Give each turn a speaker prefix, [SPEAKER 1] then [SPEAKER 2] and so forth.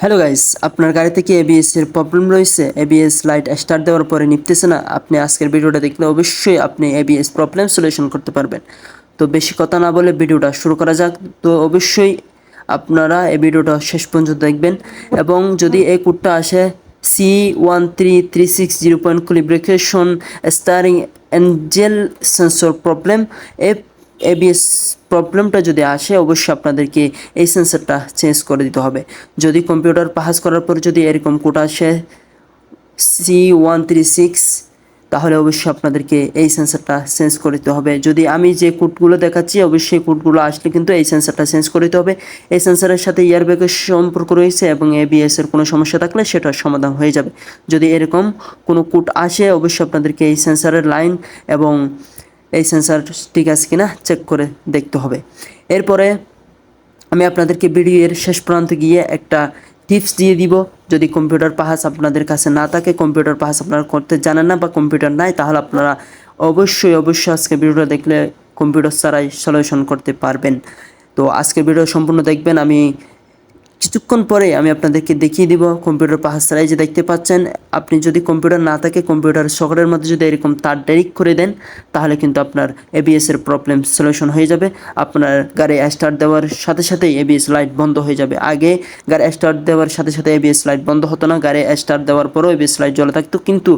[SPEAKER 1] Hello guys আপনার গাড়িতে কি এবিএস এর প্রবলেম রয়েছে। এবিএস লাইট স্টার্ট দেওয়ার পরে নিপতেছে না। আপনি আজকের ভিডিওটা দেখলে অবশ্যই আপনি এবিএস প্রবলেম সলিউশন করতে পারবেন। তো বেশি কথা না বলে ভিডিওটা শুরু করা যাক। তো অবশ্যই আপনারা এই ভিডিওটা শেষ পর্যন্ত দেখবেন এবং যদি এই কোডটা আসে C one three three six zero point calibration steering angle sensor problem এ এবিএস প্রবলেমটা যদি আসে, অবশ্যই আপনাদেরকে এই সেন্সরটা চেঞ্জ করে দিতে হবে। যদি কম্পিউটার পাস করার পর যদি এরকম কোড আসে সি ওয়ান থ্রি সিক্স তাহলে অবশ্যই আপনাদেরকে এই সেন্সারটা চেঞ্জ করে দিতে হবে। যদি আমি যে কোডগুলো দেখাচ্ছি, অবশ্যই কোডগুলো আসলে কিন্তু এই সেন্সারটা চেঞ্জ করে দিতে হবে। এই সেন্সারের সাথে ইয়ারব্যাগের সম্পর্ক রয়েছে এবং এবিএস এর কোনো সমস্যা থাকলে সেটার সমাধান হয়ে যাবে। যদি এরকম কোনো কোড আসে, অবশ্যই আপনাদেরকে এই সেন্সারের লাইন এবং এই সেন্সার ঠিক আছে কিনা? চেক করে দেখতে হবে। এরপরে আমি আপনাদেরকে ভিডিওর শেষ প্রান্তে গিয়ে একটা টিপস দিয়ে দিব। যদি কম্পিউটার পাহাস আপনাদের কাছে না থাকে কম্পিউটার পাহাস আপনারা করতে জানেন না বা কম্পিউটার নাই, তাহলে আপনারা অবশ্যই অবশ্যই আজকে ভিডিওটা দেখলে কম্পিউটার ছাড়াই সলিউশন করতে পারবেন। তো আজকে ভিডিও সম্পূর্ণ দেখবেন। আমি কিছুক্ষণ পরে আমি আপনাদেরকে দেখিয়ে দিব, কম্পিউটার পাহাড় যে দেখতে পাচ্ছেন। আপনি যদি কম্পিউটার না থাকে, কম্পিউটার সকেটের মধ্যে যদি এরকম তার ডাইরেক্ট করে দেন, তাহলে কিন্তু আপনার এবিএস এর প্রবলেম সলিউশন হয়ে যাবে। আপনার গাড়ি স্টার্ট দেওয়ার সাথে সাথেই এবিএস লাইট বন্ধ হয়ে যাবে। আগে গাড়ি স্টার্ট দেওয়ার সাথে সাথে এবিএস লাইট বন্ধ হতো না, গাড়ি স্টার্ট দেওয়ার পরও এবিএস লাইট জ্বলে থাকতো। কিন্তু